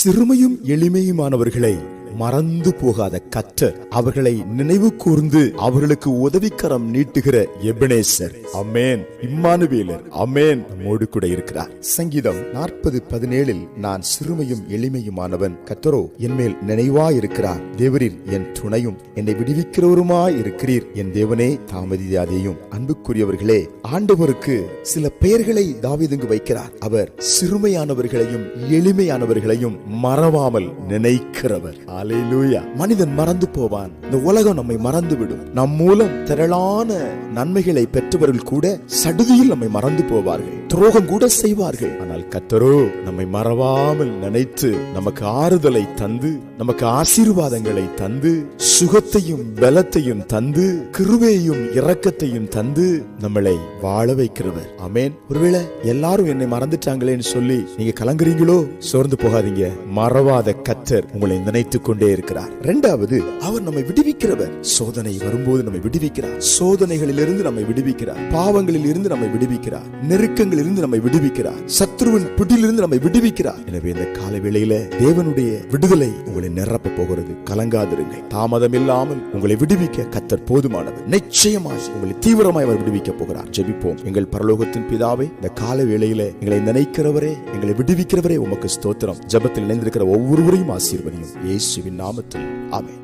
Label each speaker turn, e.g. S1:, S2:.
S1: சிறுமையும் எளிமையுமானவர்களை மறந்து போகாத கற்றர் அவர்களை நினைவு கூர்ந்து அவர்களுக்கு உதவிக்கரம் நீட்டுகிற எபினேசர். அமேன் இம்மானுவேலர் அமேன் நம்மோடு கூட இருக்கிறார். சங்கீதம் நாற்பது பதினேழில் நான் சிறுமையும் எளிமையுமானவன். கத்தரோ என்மேல் நினைவா இருக்கிறார் தேவரில் என் துணையும் என்னை விடுவிக்கிறவருமா இருக்கிறீர் என் தேவனே தாமதியாதேயும். அன்புக்குரியவர்களே ஆண்டவருக்கு சில பெயர்களை தாவிதுங்கு வைக்கிறார். அவர் சிறுமையானவர்களையும் எளிமையானவர்களையும் மறவாமல் நினைக்கிறவர். அலையிலூயா மனிதன் மறந்து போவான். இந்த உலகம் நம்மை மறந்து விடும் நம் மூலம் திரளான நன்மைகளை பெற்றவர்கள் கூட சடுதியில் நம்மை மறந்து போவார்கள். துரோகம் கூட செய்வார்கள். ஆனால் கத்தரோ நம்மை மறவாமல் நினைத்து நமக்கு ஆறுதலை தந்து நமக்கு ஆசீர்வாதங்களை தந்து சுகத்தையும் பலத்தையும் தந்து கிருவையும் இரக்கத்தையும் தந்து நம்மளை வாழ வைக்கிறவர். அமேன் ஒருவேளை எல்லாரும் என்னை மறந்துட்டாங்களேன்னு சொல்லி நீங்க கலங்குறீங்களோ? சோர்ந்து போகாதீங்க. மறவாத கத்தர் உங்களை நினைத்துக் கொண்டு இருக்கிறார். இரண்டாவது அவர் நம்மை விடுவிக்கிறவர். சோதனை வரும்போது நம்மை விடுவிக்கிறார். சோதனைகளிலிருந்து நம்மை விடுவிக்கிறார். பாவங்களில் இருந்து நம்மை விடுவிக்கிறார். நெருக்கங்களில் இருந்து நம்மை விடுவிக்கிறார். சத்ருவின் பிடியிலிருந்து நம்மை விடுவிக்கிறார். எனவே இந்த கால வேளையில தேவனுடைய விடுதலை உங்களை நிரப்ப போகிறது. கலங்காதிருங்கள். தாமதம் இல்லாமல் உங்களை விடுவிக்க கத்தர் போதுமானவர். நிச்சயமாய் உங்களை தீவிரமாய் அவர் விடுவிக்க போகிறார். ஜெபிப்போம். எங்கள் பரலோகத்தின் பிதாவை இந்த கால வேளையில எங்களை நினைக்கிறவரே எங்களை விடுவிக்கிறவரே உமக்கு ஸ்தோத்திரம். ஜெபத்தில் இணைந்திருக்கிற ஒவ்வொருவரையும் ஆசீர்வதியும். இயேசுவின் യേശുവിൻ നാമത്തിൽ ആമേ